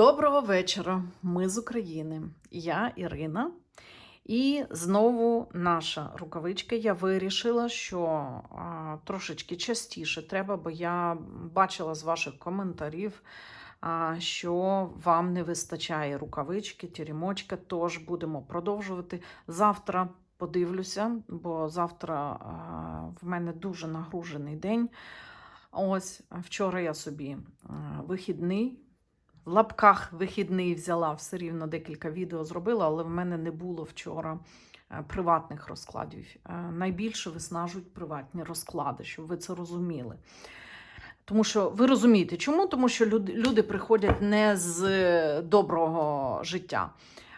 Доброго вечора. Ми з України. Я Ірина. І знову наша рукавичка. Я вирішила, що а, трошечки частіше треба, бо я бачила з ваших коментарів, а, що вам не вистачає рукавички, тірімочка. Тож будемо продовжувати. Завтра подивлюся, бо завтра а, в мене дуже нагружений день. Ось вчора я собі а, вихідний. В лапках вихідний взяла все рівно декілька відео зробила, але в мене не було вчора е, приватних розкладів. Е, Найбільше виснажують приватні розклади, щоб ви це розуміли. Тому що ви розумієте, чому? Тому що люди, приходять не з е, доброго життя.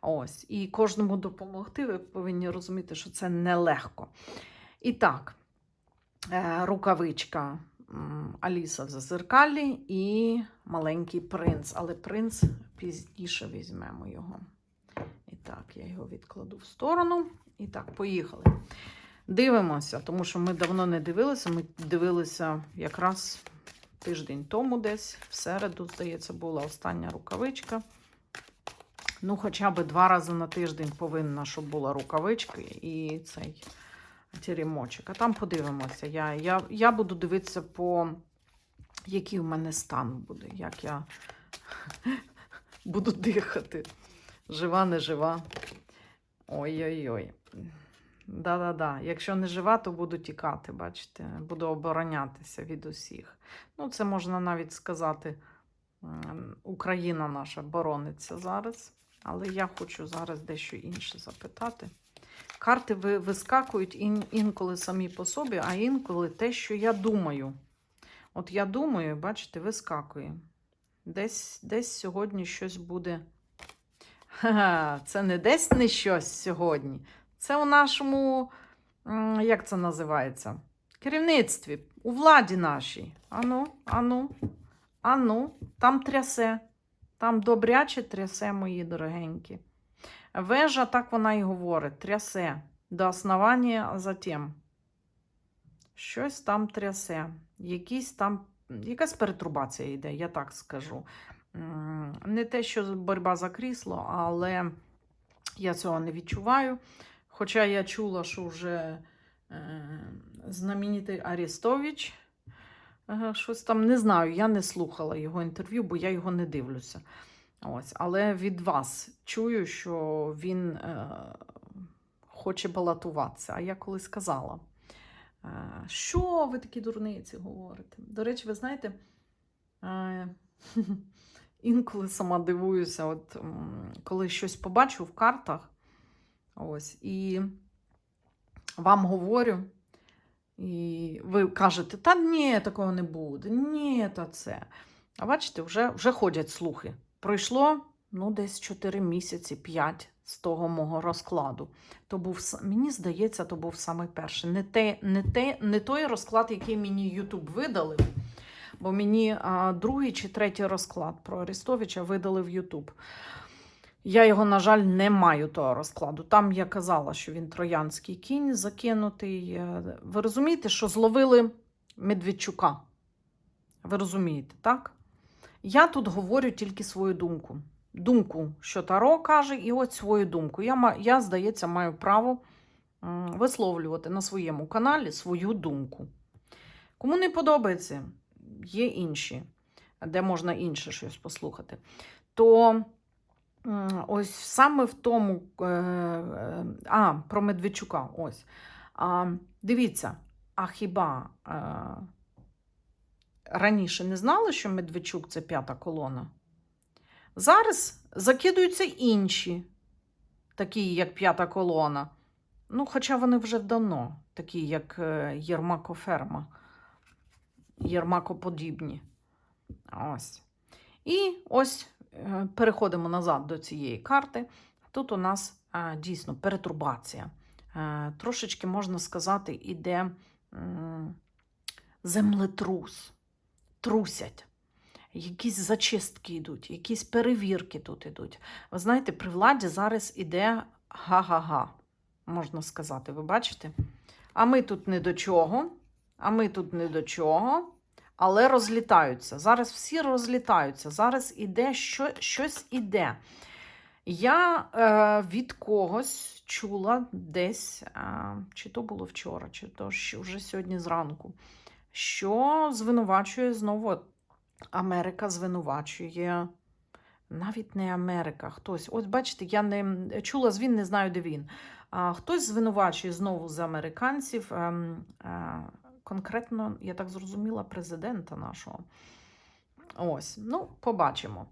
Ось. І кожному допомогти, ви повинні розуміти, що це нелегко. І так, рукавичка Аліса в зазеркалі і маленький принц. Але принц пізніше візьмемо його. І так, я його відкладу в сторону. І так, поїхали. Дивимося, тому що ми давно не дивилися. Ми дивилися якраз тиждень тому, десь в середу, здається, була остання рукавичка. Ну, хоча б два рази на тиждень повинна, щоб була рукавичка і цей тірімочок. А там подивимося. Я, я, я буду дивитися по який в мене стан буде, як я буду дихати. Жива, не жива. Ой-ой-ой. Да-да-да. Якщо не жива, то буду тікати, бачите, буду оборонятися від усіх. Ну, це можна навіть сказати, Україна наша борониться зараз. Але я хочу зараз дещо інше запитати. Карти вискакують ін- інколи самі по собі, а інколи те, що я думаю. От я думаю, бачите, вискакує. Десь, десь сьогодні щось буде. Ха-ха, це не десь не щось сьогодні. Це у нашому, як це називається? Керівництві, у владі нашій. Ану, ану, ану, там трясе. Там добряче трясе, мої дорогенькі. Вежа, так вона і говорить, трясе до основання, затем. Щось там трясе. Якісь там, якась перетрубація йде, я так скажу. Не те, що боротьба за крісло, але я цього не відчуваю. Хоча я чула, що вже е, знаменитий Арестович е, щось там не знаю, я не слухала його інтерв'ю, бо я його не дивлюся. Ось, але від вас чую, що він е, хоче балотуватися. А я коли сказала, е, що ви такі дурниці говорите? До речі, ви знаєте, е, інколи сама дивуюся, от, коли щось побачу в картах, ось, і вам говорю, і ви кажете, та ні, такого не буде, ні, та це. А бачите, вже, вже ходять слухи. Пройшло ну, десь 4 місяці, 5 з того мого розкладу. То був, мені здається, то був самий перший. Не, те, не, те, не той розклад, який мені Ютуб видали, бо мені а, другий чи третій розклад про Арестовича видали в Ютуб. Я його, на жаль, не маю того розкладу. Там я казала, що він троянський кінь закинутий. Е, Ви розумієте, що зловили Медведчука? Ви розумієте, так? Я тут говорю тільки свою думку. Думку, що Таро каже, і от свою думку. Я, я здається, маю право висловлювати на своєму каналі свою думку. Кому не подобається, є інші, де можна інше щось послухати. То ось саме в тому, е, е, а, про Медведчука, ось. Дивіться, а хіба е, раніше не знали, що Медведчук це п'ята колона? Зараз закидуються інші, такі, як п'ята колона. Ну, хоча вони вже давно, такі, як е, Єрмакоферма, Єрмакоподібні. Ось. І ось е, переходимо назад до цієї карти. Тут у нас е, дійсно перетурбація. Трошечки, можна сказати, іде землетрус. Трусять. Якісь зачистки йдуть, якісь перевірки тут йдуть. Ви знаєте, при владі зараз іде га-га-га, можна сказати, ви бачите? А ми тут не до чого, а ми тут не до чого, але розлітаються. Зараз всі розлітаються. Зараз іде що, щось іде. Я е, від когось чула десь, е, чи то було вчора, чи то вже сьогодні зранку, що звинувачує знову Америка звинувачує. Навіть не Америка, хтось. Ось бачите, я не чула з він, не знаю, де він. А, хтось звинувачує знову з американців, ем, е, конкретно, я так зрозуміла, президента нашого. Ось, ну, побачимо.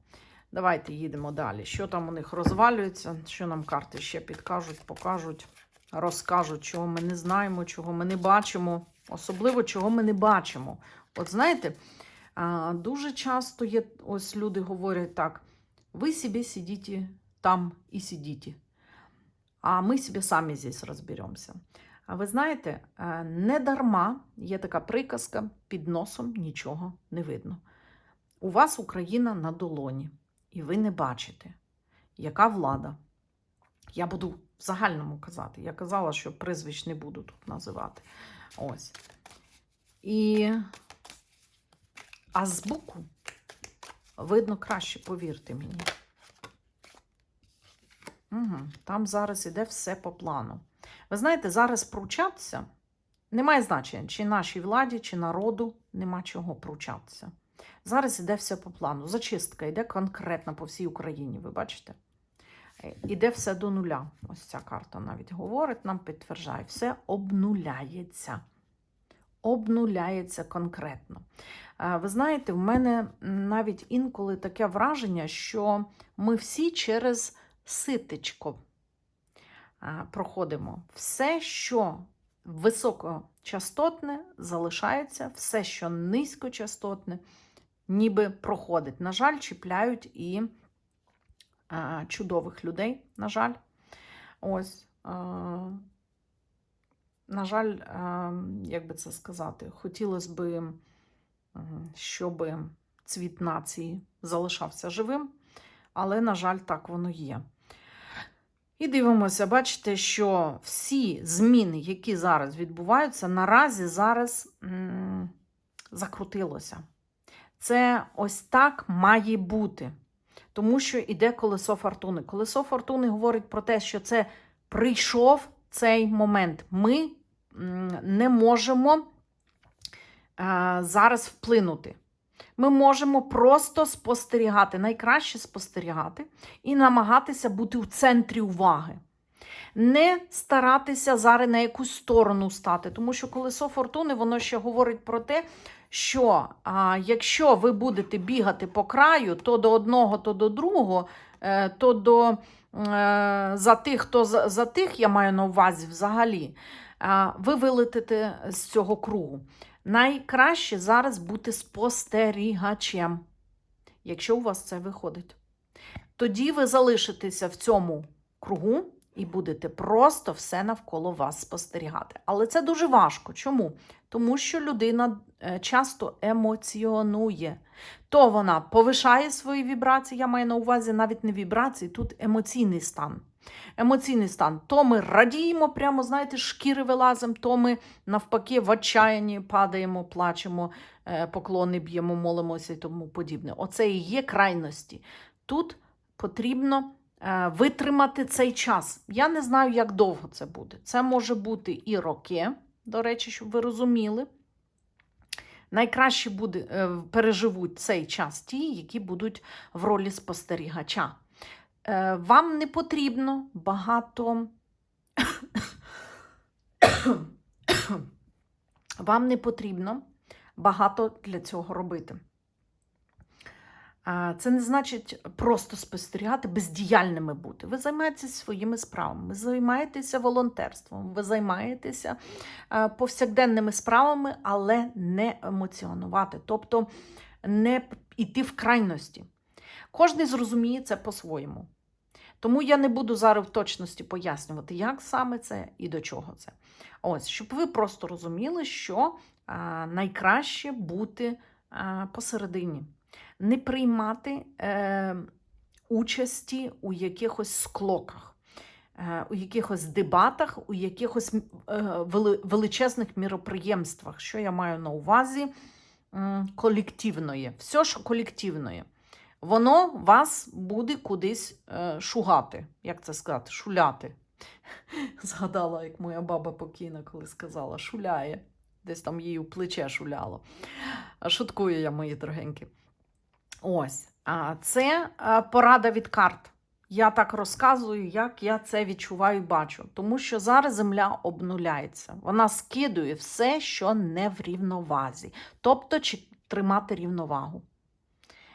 Давайте їдемо далі. Що там у них розвалюється, що нам карти ще підкажуть, покажуть, розкажуть, чого ми не знаємо, чого ми не бачимо, особливо чого ми не бачимо. От знаєте, дуже часто є, ось люди говорять так: ви собі сидите там і сидите, а ми собі самі здесь розберемося. А ви знаєте, е, не дарма є така приказка: під носом нічого не видно. У вас Україна на долоні, і ви не бачите, яка влада. Я буду в загальному казати. Я казала, що прізвищ не буду тут називати. Ось. І... А збоку видно краще, повірте мені. Угу. Там зараз іде все по плану. Ви знаєте, зараз пручатися немає значення, чи нашій владі, чи народу нема чого пручатися. Зараз іде все по плану. Зачистка йде конкретно по всій Україні, ви бачите? Іде все до нуля. Ось ця карта навіть говорить, нам підтверджає, все обнуляється. Обнуляється конкретно. Е, Ви знаєте, в мене навіть інколи таке враження, що ми всі через ситечко е, проходимо. Все, що високочастотне, залишається, все, що низькочастотне, ніби проходить. На жаль, чіпляють і чудових людей, на жаль. Ось. е, На жаль, е, як би це сказати, хотілося м, щоб цвіт нації залишався живим, але, на жаль, так воно є. І дивимося, бачите, що всі зміни, які зараз відбуваються, наразі зараз закрутилося. Це ось так має бути. Тому що іде колесо фортуни. Колесо фортуни говорить про те, що це прийшов цей момент. Ми не можемо е, зараз вплинути. Ми можемо просто спостерігати, найкраще спостерігати і намагатися бути в центрі уваги. Не старатися зараз на якусь сторону стати, тому що колесо фортуни воно ще говорить про те, що а, якщо ви будете бігати по краю, то до одного, то до другого, е, то до е, за тих, то за, за тих, я маю на увазі взагалі, ви вилетите з цього кругу. Найкраще зараз бути спостерігачем, якщо у вас це виходить. Тоді ви залишитеся в цьому кругу і будете просто все навколо вас спостерігати. Але це дуже важко. Чому? Тому що людина е, часто емоціонує. То вона повишає свої вібрації, я маю на увазі навіть не вібрації, тут емоційний стан. Емоційний стан. То ми радіємо, прямо, знаєте, шкіри вилазимо, то ми навпаки в отчаянні падаємо, плачемо, е, поклони б'ємо, молимося і тому подібне. Оце і є крайності. Тут потрібно е, витримати цей час. Я не знаю, як довго це буде. Це може бути і роки, до речі, щоб ви розуміли. Найкраще буде, е, переживуть цей час ті, які будуть в ролі спостерігача. Е, Вам не потрібно багато. Вам не потрібно багато для цього робити. Це не значить просто спостерігати, бездіяльними бути. Ви займаєтеся своїми справами, ви займаєтеся волонтерством, ви займаєтеся е, повсякденними справами, але не емоціонувати, тобто не йти в крайності. Кожен зрозуміє це по-своєму. Тому я не буду зараз в точності пояснювати, як саме це і до чого це. Ось, щоб ви просто розуміли, що а, найкраще бути а, посередині, не приймати е, участі у якихось склоках, е, у якихось дебатах, у якихось е, величезних міроприємствах. Що я маю на увазі? м, колективної, все, що колективної, воно вас буде кудись е, шугати. Як це сказати? Шуляти. Згадала, як моя баба покійна, коли сказала, шуляє. Десь там її у плече шуляло. Шуткую я, мої дорогенькі. Ось. Це е, порада від карт. Я так розказую, як я це відчуваю і бачу. Тому що зараз земля обнуляється. Вона скидує все, що не в рівновазі. Тобто тримати рівновагу.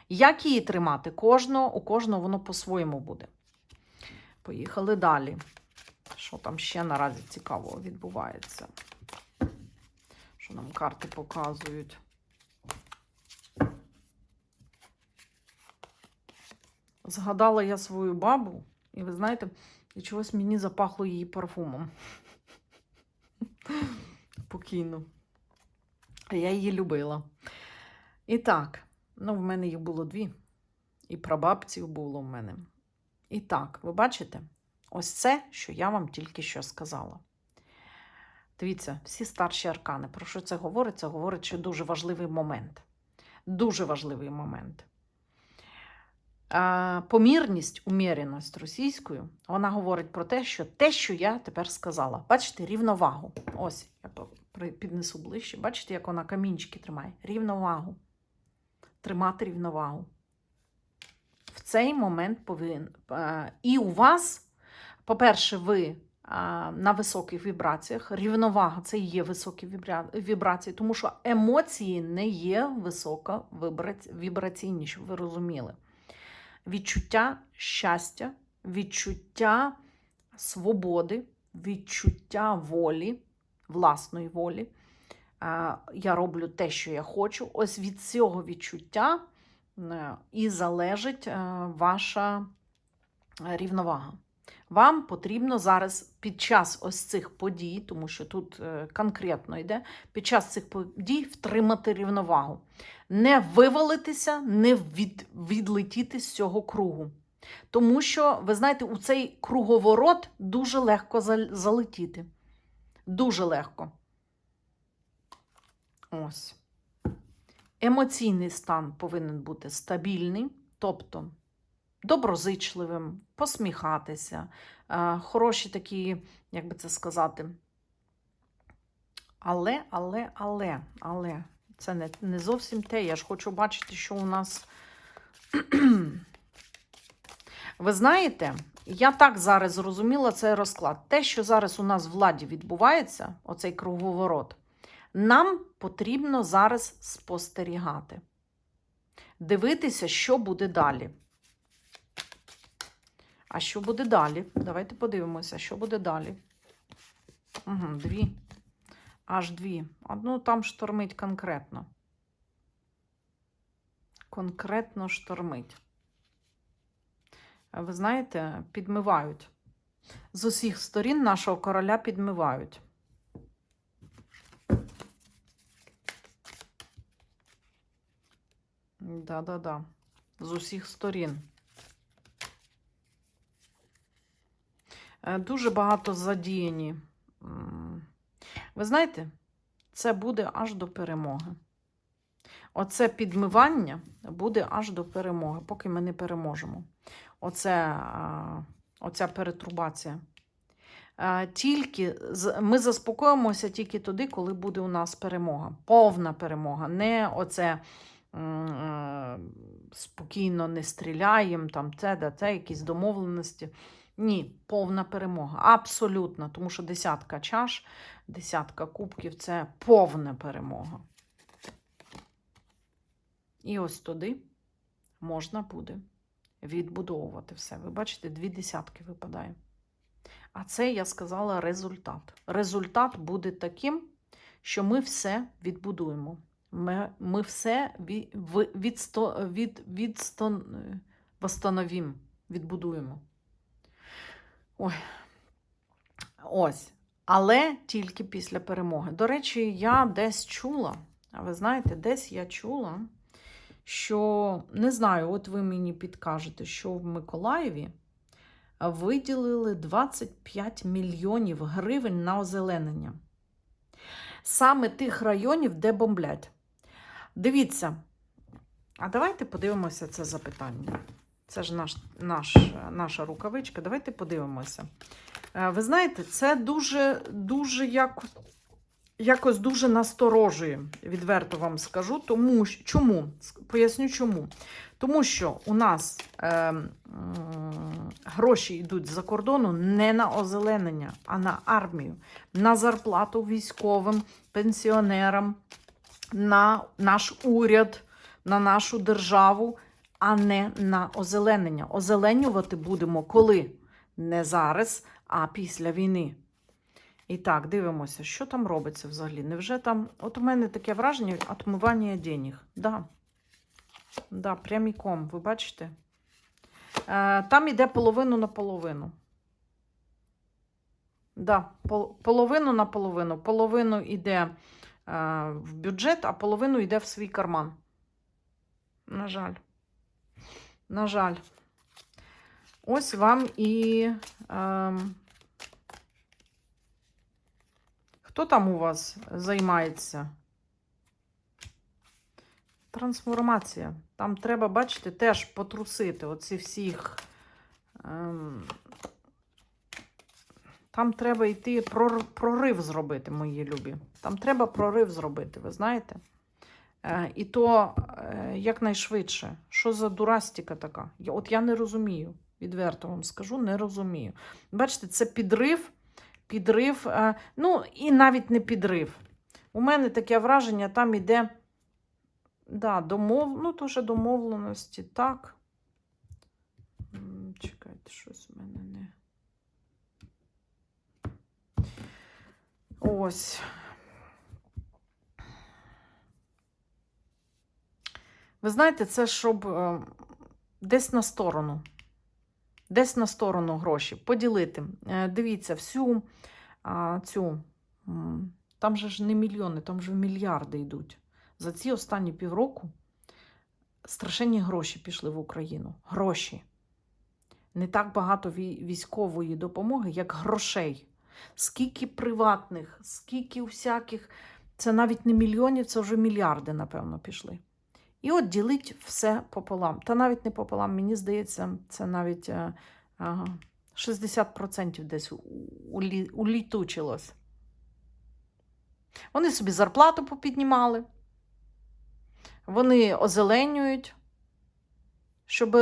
Як її тримати? Кожного, у кожного воно по-своєму буде. Поїхали далі. Що там ще наразі цікавого відбувається? Що нам карти показують? Згадала я свою бабу, і ви знаєте, і чогось мені запахло її парфумом. Покійно. А Я її любила. І так, ну, в мене їх було дві. І прабабців було в мене. І так, ви бачите, ось це, що я вам тільки що сказала. Дивіться, всі старші аркани. Про що це говорить? Це говорить, що дуже важливий момент. Дуже важливий момент. Помірність, уміреність російською, вона говорить про те, що те, що я тепер сказала. Бачите, рівновагу. Ось, я піднесу ближче. Бачите, як вона камінчики тримає? Рівновагу. Тримати рівновагу. В цей момент повинен. І у вас, по-перше, ви на високих вібраціях. Рівновага це є високі вібрації, тому що емоції не є високо вібраці- вібраційні, щоб ви розуміли. Відчуття щастя, відчуття свободи, відчуття волі, власної волі. Я роблю те, що я хочу. Ось від цього відчуття е, і залежить е, ваша рівновага. Вам потрібно зараз під час ось цих подій, тому що тут е, конкретно йде, під час цих подій втримати рівновагу. Не вивалитися, не від, відлетіти з цього кругу. Тому що, ви знаєте, у цей круговорот дуже легко залетіти. Дуже легко. Ось. Емоційний стан повинен бути стабільний, тобто доброзичливим, посміхатися, е, хороші такі, як би це сказати. Але, але, але, але, це не, не зовсім те. Я ж хочу бачити, що у нас. Ви знаєте, я так зараз зрозуміла цей розклад. Те, що зараз у нас в владі відбувається, оцей круговорот, нам потрібно зараз спостерігати, дивитися, що буде далі. А що буде далі? Давайте подивимося, що буде далі. Угу, дві. Аж дві. Одну там штормить конкретно. Конкретно штормить. Ви знаєте, підмивають. З усіх сторін нашого короля підмивають. Да-да-да. З усіх сторін. Е, Дуже багато задіяні. Ви знаєте, це буде аж до перемоги. Оце підмивання буде аж до перемоги, поки ми не переможемо. Оце, оця перетрубація. Тільки ми заспокоїмося тільки тоді, коли буде у нас перемога. Повна перемога. Не оце е, спокійно не стріляємо, там це, да, це, якісь домовленості. Ні, повна перемога. Абсолютно. Тому що десятка чаш, десятка кубків це повна перемога. І ось туди можна буде відбудовувати все. Ви бачите, дві десятки випадає. А це, я сказала, результат. Результат буде таким, що ми все відбудуємо. Ми, ми все від, від, відсто, восстановім, відбудуємо. Ой. Ось. Але тільки після перемоги. До речі, я десь чула, а ви знаєте, десь я чула, що не знаю, от ви мені підкажете, що в Миколаєві виділили 25 мільйонів гривень на озеленення. Саме тих районів, де бомблять. Дивіться. А давайте подивимося це запитання. Це ж наш, наш, наша рукавичка. Давайте подивимося. Е, Ви знаєте, це дуже, дуже як, якось дуже насторожує, відверто вам скажу. Тому чому? Поясню чому. Тому що у нас е, м, гроші йдуть за кордону не на озеленення, а на армію, на зарплату військовим, пенсіонерам, на наш уряд, на нашу державу, а не на озеленення. Озеленювати будемо коли? Не зараз, а після війни. І так, дивимося, що там робиться взагалі. Невже там. От у мене таке враження отмивання денег. Да. Да, пряміком, ви бачите? Е, там іде половину на половину. Да, пол- половину на половину. Половину йде е, в бюджет, а половину йде в свій карман. На жаль. На жаль. Ось вам і. ем, хто там у вас займається? Трансформація. Там треба, бачите, теж потрусити оці всіх. Ем, там треба йти прор- прорив зробити, мої любі. Там треба прорив зробити, ви знаєте? Е, і то е, якнайшвидше. Що за дурастіка така? От я не розумію. Відверто вам скажу, не розумію. Бачите, це підрив, підрив, е, ну і навіть не підрив. У мене таке враження, там іде. Да, домов... ну, теж домовленості, так. Чекайте, щось в мене не. Ось. Ви знаєте, це щоб е, десь на сторону. Десь на сторону гроші поділити. Е, дивіться, всю цю. Там же ж не мільйони, там же мільярди йдуть. За ці останні півроку страшенні гроші пішли в Україну. Гроші. Не так багато військової допомоги, як грошей. Скільки приватних, скільки всяких. Це навіть не мільйонів, це вже мільярди, напевно, пішли. І от ділить все пополам. Та навіть не пополам, мені здається, це навіть е, 60% десь улітучилось. Вони собі зарплату попіднімали, вони озеленюють, щоб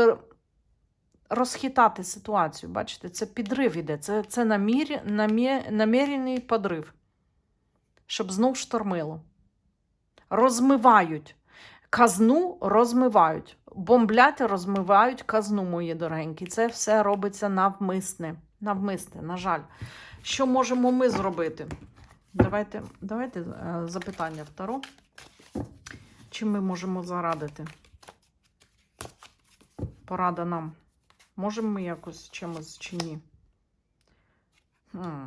розхитати ситуацію. Бачите, це підрив іде, це, це намір, намі, намірений подрив, щоб знов штормило. Розмивають. Казну розмивають. Бомблять, розмивають казну, мої дорогенькі. Це все робиться навмисне. Навмисне, на жаль. Що можемо ми зробити? Давайте, давайте е, запитання в Таро. Чим ми можемо зарадити? Порада нам. Можемо ми якось чимось чи ні? Хм.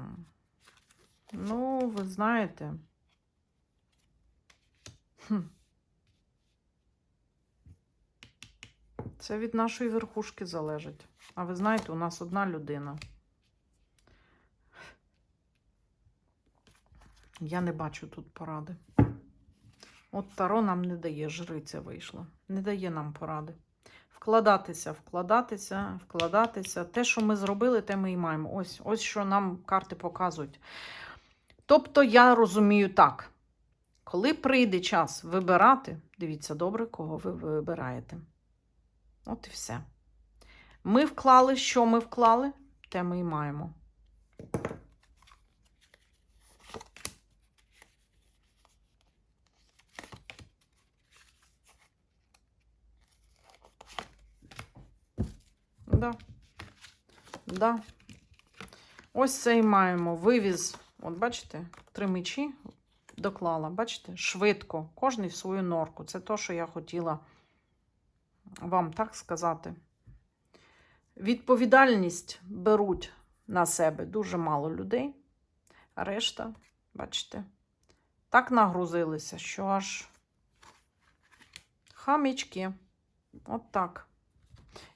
Ну, ви знаєте. Хм. Це від нашої верхушки залежить. А ви знаєте, у нас одна людина. Я не бачу тут поради. От Таро нам не дає, жриця вийшла. Не дає нам поради. Вкладатися, вкладатися, вкладатися. Те, що ми зробили, те ми і маємо. Ось, ось що нам карти показують. Тобто, я розумію так. Коли прийде час вибирати, дивіться добре, кого ви вибираєте. От і все. Ми вклали, що ми вклали, те ми і маємо. Да. Да. Ось це і маємо. Вивіз. От бачите, три мечі доклала. Бачите, швидко. Кожний в свою норку. Це те, що я хотіла вам так сказати. Відповідальність беруть на себе дуже мало людей. А решта, бачите, так нагрузилися, що аж хамічки. От так.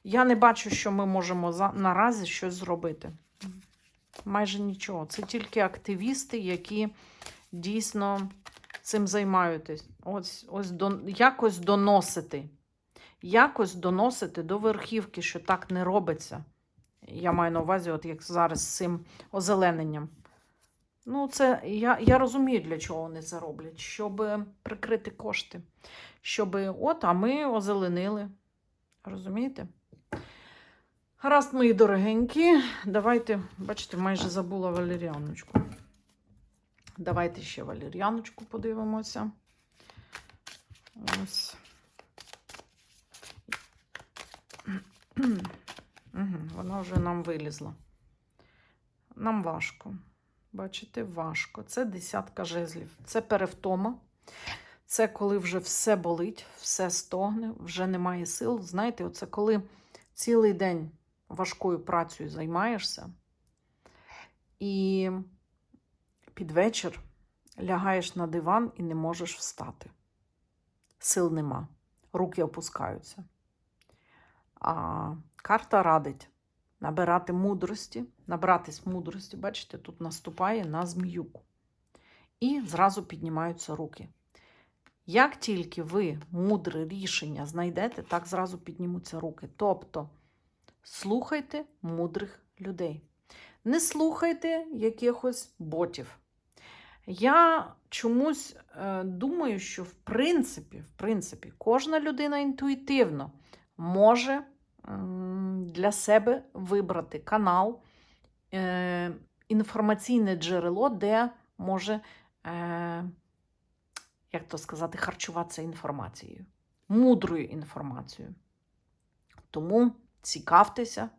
Я не бачу, що ми можемо за, наразі щось зробити. Майже нічого. Це тільки активісти, які дійсно цим займаєтесь. Ось, ось до, якось доносити. Якось доносити до верхівки, що так не робиться. Я маю на увазі, от як зараз з цим озелененням. Ну, це я, я розумію, для чого вони це роблять, щоб прикрити кошти. Щоб, от, а ми озеленили. Розумієте? Гаразд, мої дорогенькі. Давайте, бачите, майже забула валеріаночку. Давайте ще валеріаночку подивимося. Ось. Вона вже нам вилізла. Нам важко. Бачите, важко. Це десятка жезлів. Це перевтома. Це коли вже все болить, все стогне, вже немає сил. Знаєте, оце коли цілий день важкою працею займаєшся, і під вечір лягаєш на диван і не можеш встати. Сил нема, руки опускаються. А карта радить набирати мудрості, набратись мудрості, бачите, тут наступає на зміюку. І зразу піднімаються руки. Як тільки ви мудре рішення знайдете, так зразу піднімуться руки. Тобто слухайте мудрих людей. Не слухайте якихось ботів. Я чомусь е, думаю, що в принципі, в принципі, кожна людина інтуїтивно може для себе вибрати канал, е, інформаційне джерело, де може, е, як то сказати, харчуватися інформацією, мудрою інформацією. Тому цікавтеся,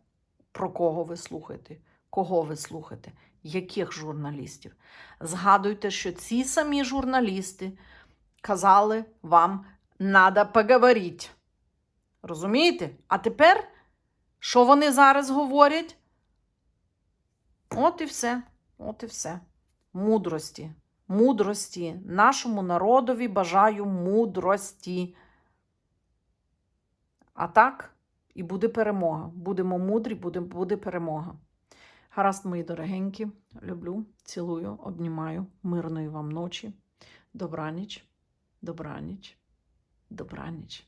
про кого ви слухаєте, кого ви слухаєте, яких журналістів. Згадуйте, що ці самі журналісти казали вам, надо поговорити. Розумієте? А тепер, що вони зараз говорять? От і все. От і все. Мудрості. Мудрості. Нашому народові бажаю мудрості. А так і буде перемога. Будемо мудрі, буде, буде перемога. Гаразд, мої дорогенькі, люблю, цілую, обнімаю. Мирної вам ночі. Добраніч, добраніч, добраніч.